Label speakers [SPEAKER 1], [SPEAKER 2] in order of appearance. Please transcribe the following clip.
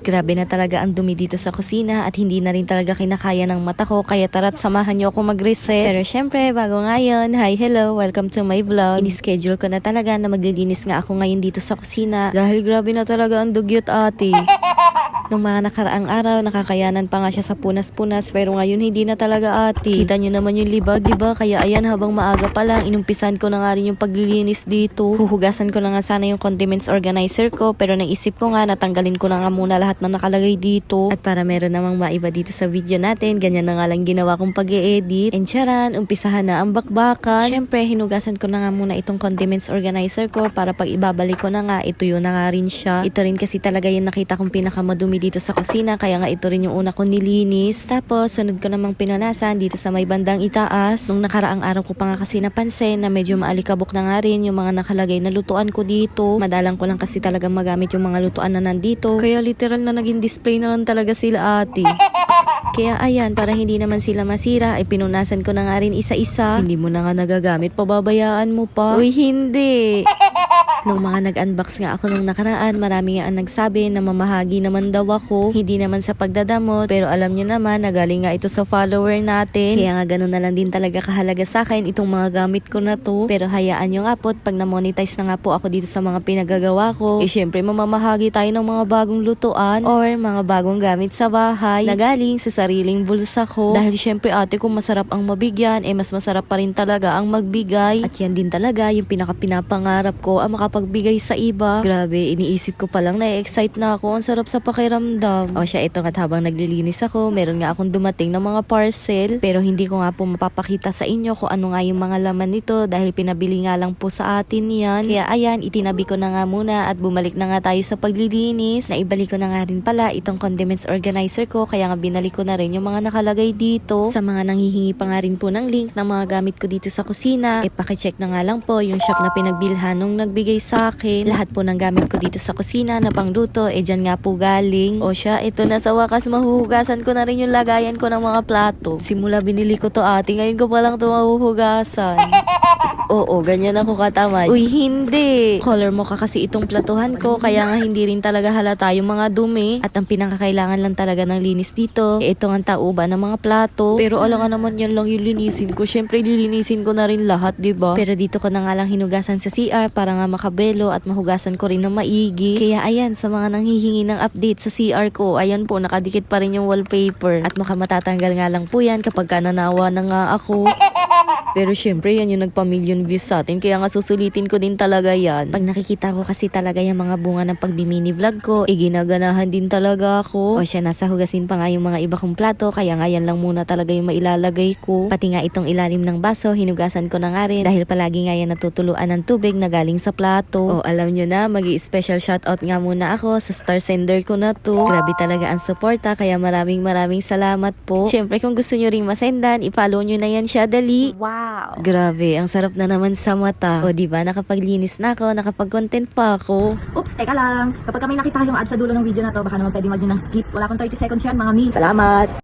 [SPEAKER 1] Grabe na talaga ang dumi dito sa kusina at hindi na rin talaga kinakaya ng mata ko kaya tara't samahan niyo ako mag-reset. Pero syempre, bago ngayon, hi, hello, welcome to my vlog. Ini-schedule ko na talaga na maglilinis nga ako ngayon dito sa kusina dahil grabe na talaga ang dugyot ate. Nung mga nakaraang araw, nakakayanan pa nga siya sa punas-punas pero ngayon hindi na talaga ate. Kita nyo naman yung libag, di ba? Kaya ayan, habang maaga pa lang, inumpisan ko na nga rin yung paglilinis dito. Huhugasan ko na nga sana yung condiments organizer ko pero naisip ko nga natanggalin ko na nga muna lahat na nakalagay dito. At para meron namang maiba dito sa video natin, ganyan na nga lang ginawa kong pag edit And charan, umpisahan na ang bakbakan. Syempre, hinugasan ko na nga muna itong condiments organizer ko para pag ibabalik ko na nga, ito yun na nga rin siya. Ito rin kasi talaga yung nakita kong pinakamadumi dito sa kusina, kaya nga ito rin yung una kong nilinis. Tapos, sunod ko namang pinunasan dito sa may bandang itaas. Nung nakaraang araw ko pa nga kasi napansin na medyo maalikabok na nga rin yung mga nakalagay na lutuan ko dito. Madalang ko lang kasi talagang magamit yung mga lutuan na nandito. Kaya literal na naging display na lang talaga sila ate. Kaya ayan, para hindi naman sila masira, ay pinunasan ko na nga rin isa-isa. Hindi mo na nga nagagamit, pababayaan mo pa. Uy, hindi. Nung mga nag-unbox nga ako nung nakaraan, marami nga ang nagsabi na mamahagi naman daw ako. Hindi naman sa pagdadamot, pero alam nyo naman na galing nga ito sa follower natin. Kaya nga ganun na lang din talaga kahalaga sa akin itong mga gamit ko na to. Pero hayaan nyo nga po, pag na-monetize na nga po ako dito sa mga pinagagawa ko, eh syempre mamamahagi tayo ng mga bagong lutuan or mga bagong gamit sa bahay na galing sa sariling bulsa ko. Dahil syempre ate kung masarap ang mabigyan, eh mas masarap pa rin talaga ang magbigay. At yan din talaga yung pinaka-pinapangarap ko ang makapagbigay sa iba. Grabe, iniisip ko pa lang na-excite na ako. Ang sarap sa pakiramdam. O siya, ito nga habang naglilinis ako, meron nga akong dumating ng mga parcel. Pero hindi ko nga po mapapakita sa inyo kung ano nga yung mga laman nito dahil pinabili nga lang po sa atin yan. Kaya ayan, itinabi ko na nga muna at bumalik na nga tayo sa paglilinis. Naibalik ko na nga rin pala itong condiments organizer ko kaya nga binalik ko na rin yung mga nakalagay dito. Sa mga nanghihingi pa nga rin po ng link ng mga gamit ko dito sa kusina, e pakicheck na nga lang po yung shop na pinagbilhan nung nagbigay sa akin. Lahat po ng gamit ko dito sa kusina na pangluto, e dyan nga po galing. O siya, ito na sa wakas mahuhugasan ko na rin yung lagayan ko ng mga plato. Simula binili ko to ate, ngayon ko pa lang ito mahuhugasan. Oo, ganyan ako katamad. Uy, hindi. Color mo ka kasi itong platuhan ko, kaya nga hindi rin talaga halata yung mga dumi. At ang pinakakailangan lang talaga ng linis dito, eh, ito ang tauba ng mga plato. Pero alam nga naman yan lang yung linisin ko. Siyempre, lilinisin ko na rin lahat, di ba? Pero dito ko na nga lang hinugasan sa CR para nga makabelo at mahugasan ko rin ng maigi. Kaya ayan, sa mga nanghihingi ng update sa CR ko, ayan po, nakadikit pa rin yung wallpaper. At maka matatanggal nga lang po yan kapag ka nanawa na nga ako. Pero syempre, yan yung nagpa-million views sa atin. Kaya nga susulitin ko din talaga yan. Pag nakikita ko kasi talaga yung mga bunga ng pagbimini vlog ko, eh ginaganahan din talaga ako. O siya, nasa hugasin pa nga yung mga iba kong plato. Kaya nga yan lang muna talaga yung mailalagay ko. Pati nga itong ilalim ng baso, hinugasan ko na nga rin. Dahil palagi nga yan natutuluan ng tubig na galing sa plato. O alam nyo na, mag special shoutout nga muna ako sa star sender ko na to. Grabe talaga ang suporta. Kaya maraming maraming salamat po. Syempre, kung gusto nyo ring masendan, i-follow nyo na yan siya dali.
[SPEAKER 2] Wow.
[SPEAKER 1] Grabe, ang sarap na naman sa mata. O, di ba nakapaglinis na ako, nakapag-content pa ako.
[SPEAKER 2] Oops, teka lang. Kapag may nakita kayong ad sa dulo ng video na to, baka naman pwede mag ng skip. Wala pang 30 seconds yan, mga mi. Salamat!